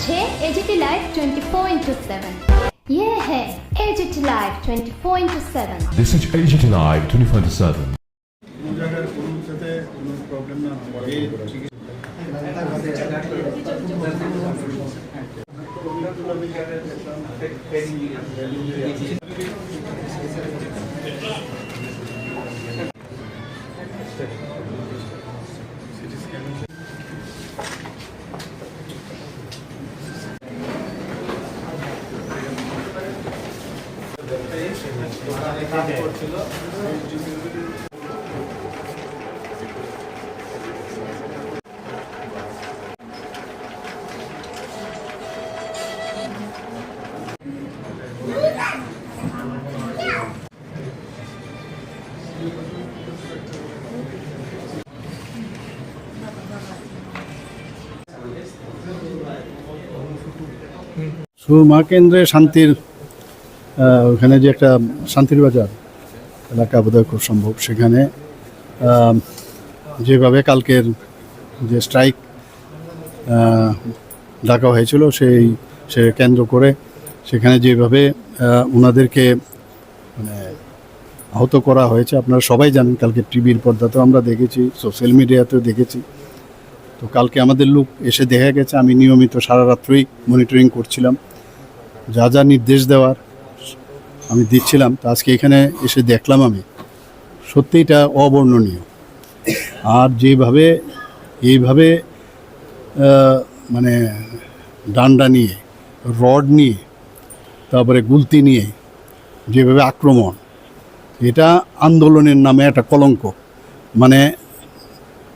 छः AGT live 24 into seven ये है AGT live 24 into seven this is AGT live 24 into seven problem ना সুরমা কেন্দ্রে শান্তির ওখানে যে একটা শান্তির বাজার, এলাকা বোধহয় খুব সম্ভব সেখানে। যেভাবে কালকের যে স্ট্রাইক ডাকা হয়েছিল সেই, সে কেন্দ্র করে সেখানে যেভাবে ওনাদেরকে মানে আহত করা হয়েছে, আপনারা সবাই জানেন কালকে টিভির পর্দাতেও আমরা দেখেছি, সোশ্যাল মিডিয়াতেও দেখেছি। তো কালকে আমাদের লোক এসে দেখা গেছে, আমি নিয়মিত সারা রাত্রই মনিটরিং করছিলাম। যা যা নির্দেশ দেওয়ার আমি দিচ্ছিলাম, তো আজকে এখানে এসে দেখলাম আমি। সত্যি এটা অবর্ণনীয়। আর যেভাবে, এইভাবে মানে ডান্ডা নিয়ে, রড নিয়ে, তারপরে গুলতি নিয়ে, যেভাবে আক্রমণ, এটা আন্দোলনের নামে একটা কলঙ্ক। মানে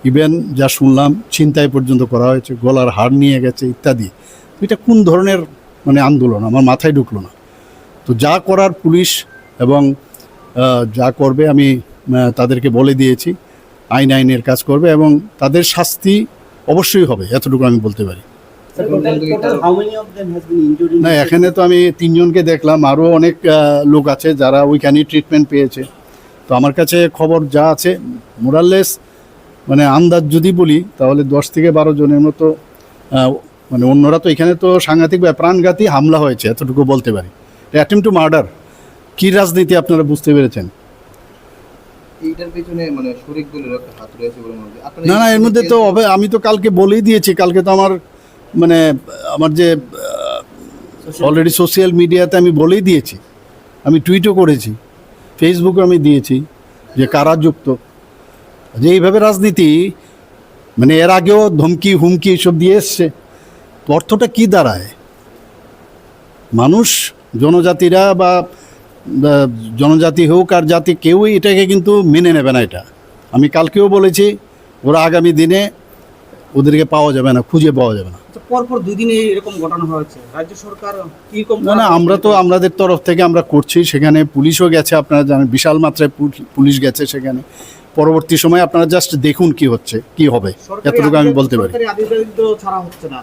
ইভেন যা শুনলাম, ছিনতাই পর্যন্ত করা হয়েছে, গলার হাড় নিয়ে গেছে, ইত্যাদি। এটা কোন ধরনের মানে আন্দোলন? আমার মাথায় ঢুকলো না। তো যা করার পুলিশ এবং যা করবে আমি তাদেরকে বলে দিয়েছি, আইন আইনের কাজ করবে এবং তাদের শাস্তি অবশ্যই হবে, এতটুকু আমি বলতে পারি। না, এখানে তো আমি তিনজনকে দেখলাম, আরও অনেক লোক আছে যারা ওইখানেই ট্রিটমেন্ট পেয়েছে। তো আমার কাছে খবর যা আছে মোরাললেস মানে আন্দাজ যদি বলি, তাহলে দশ থেকে বারো জনের মতো মানে অন্যরা তো এখানে তো সাংঘাতিক প্রাণঘাতী হামলা হয়েছে, এতটুকু বলতে পারি। অ্যাটেম্প টু মার্ডার কী রাজনীতি আপনারা বুঝতে পেরেছেন? এইটার পেছনে মানে শরিক একটা হাত রয়েছে বলে মনে হয়। না না এর মধ্যে তো হবে আমি তো কালকে বলেই দিয়েছি কালকে তো আমার মানে আমার যে অলরেডি সোশ্যাল মিডিয়াতে আমি বলেই দিয়েছি। আমি টুইটও করেছি ফেসবুকে আমি দিয়েছি যে কারা যুক্ত। যে এইভাবে রাজনীতি মানে এর আগেও ধমকি হুমকি এসব দিয়ে এসছে। অর্থটা কী দাঁড়ায়? মানুষ জনজাতিরা বা জনজাতি হোক আর জাতি কেউই এটাকে কিন্তু মেনে নেবে না এটা। আমি কালকেও বলেছি ওরা আগামী দিনে ওদেরকে পাওয়া যাবে না খুঁজে পাওয়া যাবে না। আচ্ছা, পরপর দুই দিনে এরকম ঘটনা হয়েছে। রাজ্য সরকার না না আমরা তো আমাদের তরফ থেকে আমরা করছি সেখানে পুলিশও গেছে আপনারা জানেন বিশাল মাত্রায় পুল- পুলিশ গেছে সেখানে। পরবর্তী সময় আপনারা জাস্ট দেখুন কি হচ্ছে কি হবে। এতটুকু আমি বলতে পারি। ছাড়া হচ্ছে না।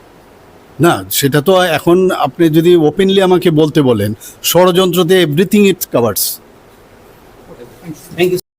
না, সেটা তো এখন আপনি যদি ওপেনলি আমাকে বলতে বলেন, ষড়যন্ত্রতে everything it covers thank sir.